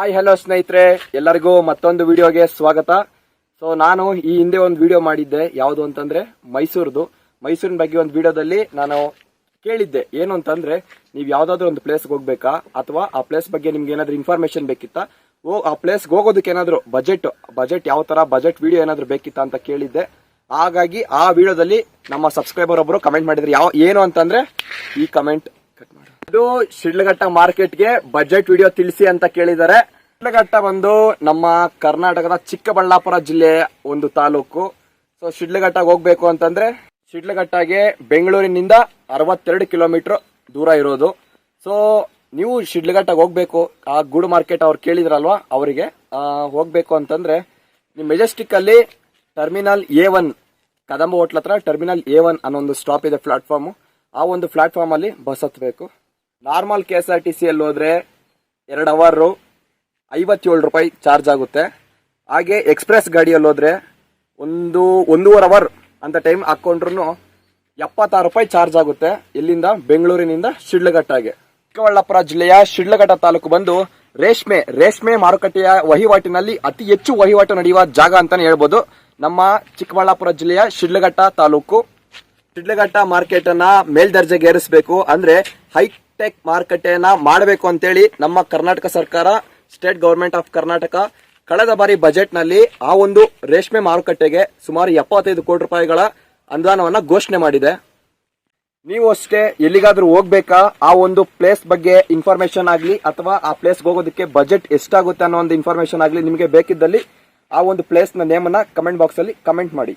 Hi, hello ಸ್ನೇಹಿತರೆ. ಎಲ್ಲರಿಗೂ ಮತ್ತೊಂದು ವಿಡಿಯೋಗೆ ಸ್ವಾಗತ. ಸೊ ನಾನು ಈ ಹಿಂದೆ ಒಂದು ವಿಡಿಯೋ ಮಾಡಿದ್ದೆ. ಯಾವುದು ಅಂತಂದ್ರೆ ಮೈಸೂರ್ದು. ಮೈಸೂರಿನ ಬಗ್ಗೆ ಒಂದು ವಿಡಿಯೋದಲ್ಲಿ ನಾನು ಕೇಳಿದ್ದೆ. ಏನು ಅಂತಂದ್ರೆ, ನೀವು ಯಾವ್ದಾದ್ರು ಒಂದು ಪ್ಲೇಸ್ಗೆ ಹೋಗ್ಬೇಕಾ? ಅಥವಾ ಆ ಪ್ಲೇಸ್ ಬಗ್ಗೆ ನಿಮ್ಗೆ ಏನಾದ್ರು ಇನ್ಫಾರ್ಮೇಶನ್ ಬೇಕಿತ್ತಾ? ಓ, ಆ ಪ್ಲೇಸ್ಗೆ ಹೋಗೋದಕ್ಕೆ ಏನಾದ್ರು ಬಜೆಟ್ ಬಜೆಟ್ ಯಾವ ತರ ಬಜೆಟ್ ವಿಡಿಯೋ ಏನಾದ್ರು ಬೇಕಿತ್ತಾ ಅಂತ ಕೇಳಿದ್ದೆ. ಹಾಗಾಗಿ ಆ ವಿಡಿಯೋದಲ್ಲಿ ನಮ್ಮ ಸಬ್ಸ್ಕ್ರೈಬರ್ ಒಬ್ಬರು ಕಮೆಂಟ್ ಮಾಡಿದ್ರು. ಯಾವ, ಏನು ಅಂತಂದ್ರೆ, ಈ ಕಮೆಂಟ್ ಕಟ್ ಮಾಡಿ. ಇದು ಶಿಡ್ಲಘಟ್ಟ ಮಾರ್ಕೆಟ್ಗೆ ಬಜೆಟ್ ವಿಡಿಯೋ ತಿಳಿಸಿ ಅಂತ ಕೇಳಿದ್ದಾರೆ. ಶಿಡ್ಲಘಟ್ಟ ಬಂದು ನಮ್ಮ ಕರ್ನಾಟಕದ ಚಿಕ್ಕಬಳ್ಳಾಪುರ ಜಿಲ್ಲೆಯ ಒಂದು ತಾಲೂಕು. ಸೊ ಶಿಡ್ಲಘಟ್ಟ ಹೋಗ್ಬೇಕು ಅಂತಂದ್ರೆ ಶಿಡ್ಲಘಟ್ಟಗೆ ಬೆಂಗಳೂರಿನಿಂದ ಅರವತ್ತೆರಡು ಕಿಲೋಮೀಟರ್ ದೂರ ಇರೋದು. ಸೊ ನೀವು ಶಿಡ್ಲಘಟ್ಟ ಹೋಗ್ಬೇಕು. ಆ ಗೂಡು ಮಾರ್ಕೆಟ್ ಅವ್ರು ಕೇಳಿದ್ರಲ್ವಾ? ಅವರಿಗೆ ಹೋಗ್ಬೇಕು ಅಂತಂದ್ರೆ ನೀವು ಮೆಜೆಸ್ಟಿಕ್ ಅಲ್ಲಿ ಟರ್ಮಿನಲ್ ಎ ಒನ್, ಕದಂಬ ಹೋಟ್ಲ ಹತ್ರ ಟರ್ಮಿನಲ್ ಎ ಒನ್ ಅನ್ನೋ ಒಂದು ಸ್ಟಾಪ್ ಇದೆ ಪ್ಲಾಟ್ಫಾರ್ಮ್ ಆ ಒಂದು ಪ್ಲಾಟ್ಫಾರ್ಮ್ ಅಲ್ಲಿ bus ಹತ್ಬೇಕು. Normal K S R T ಸಿಯಲ್ಲಿ ಹೋದರೆ ಎರಡು ಅವರು ಐವತ್ತೇಳು ರೂಪಾಯಿ ಚಾರ್ಜ್ ಆಗುತ್ತೆ. ಹಾಗೆ ಎಕ್ಸ್ಪ್ರೆಸ್ ಗಾಡಿಯಲ್ಲಿ ಹೋದರೆ ಒಂದು, ಒಂದೂವರೆ ಅವರ್ ಅಂತ ಟೈಮ್ ಹಾಕ್ಕೊಂಡ್ರೂ ಎಪ್ಪತ್ತಾರು ರೂಪಾಯಿ ಚಾರ್ಜ್ ಆಗುತ್ತೆ ಇಲ್ಲಿಂದ ಬೆಂಗಳೂರಿನಿಂದ ಶಿಡ್ಲಘಟ್ಟಾಗೆ. ಚಿಕ್ಕಬಳ್ಳಾಪುರ ಜಿಲ್ಲೆಯ ಶಿಡ್ಲಘಟ್ಟ ತಾಲೂಕು ಬಂದು ರೇಷ್ಮೆ ರೇಷ್ಮೆ ಮಾರುಕಟ್ಟೆಯ ವಹಿವಾಟಿನಲ್ಲಿ ಅತಿ ಹೆಚ್ಚು ವಹಿವಾಟು ನಡೆಯುವ ಜಾಗ ಅಂತಾನೆ ಹೇಳ್ಬೋದು. ನಮ್ಮ ಚಿಕ್ಕಬಳ್ಳಾಪುರ ಜಿಲ್ಲೆಯ ಶಿಡ್ಲಘಟ್ಟ ತಾಲೂಕು. ಶಿಡ್ಲಘಟ್ಟ ಮಾರ್ಕೆಟ್ ಅನ್ನ ಮೇಲ್ದರ್ಜೆಗೆ ಏರಿಸಬೇಕು ಹೈಟೆಕ್ ಮಾರುಕಟ್ಟೆಯನ್ನ ಮಾಡಬೇಕು ಅಂತೇಳಿ ನಮ್ಮ ಕರ್ನಾಟಕ ಸರ್ಕಾರ ಸ್ಟೇಟ್ ಗವರ್ಮೆಂಟ್ ಆಫ್ ಕರ್ನಾಟಕ ಕಳೆದ ಬಾರಿ ಬಜೆಟ್ನಲ್ಲಿ ಆ ಒಂದು ರೇಷ್ಮೆ ಮಾರುಕಟ್ಟೆಗೆ ಸುಮಾರು ಎಪ್ಪತ್ತೈದು ಕೋಟಿ ರೂಪಾಯಿಗಳ ಅನುದಾನವನ್ನ ಘೋಷಣೆ ಮಾಡಿದೆ. ನೀವು ಅಷ್ಟೇ ಎಲ್ಲಿಗಾದ್ರೂ ಹೋಗ್ಬೇಕಾ? ಆ ಒಂದು ಪ್ಲೇಸ್ ಬಗ್ಗೆ ಇನ್ಫಾರ್ಮೇಶನ್ ಆಗ್ಲಿ ಅಥವಾ ಆ ಪ್ಲೇಸ್ಗೆ ಹೋಗೋದಕ್ಕೆ ಬಜೆಟ್ ಎಷ್ಟಾಗುತ್ತೆ ಅನ್ನೋ ಒಂದು ಇನ್ಫಾರ್ಮೇಶನ್ ಆಗಲಿ ನಿಮಗೆ ಬೇಕಿದ್ದಲ್ಲಿ ಆ ಒಂದು ಪ್ಲೇಸ್ನ ನೇಮ್ ಅನ್ನ ಕಮೆಂಟ್ ಬಾಕ್ಸ್ ಅಲ್ಲಿ ಕಮೆಂಟ್ ಮಾಡಿ.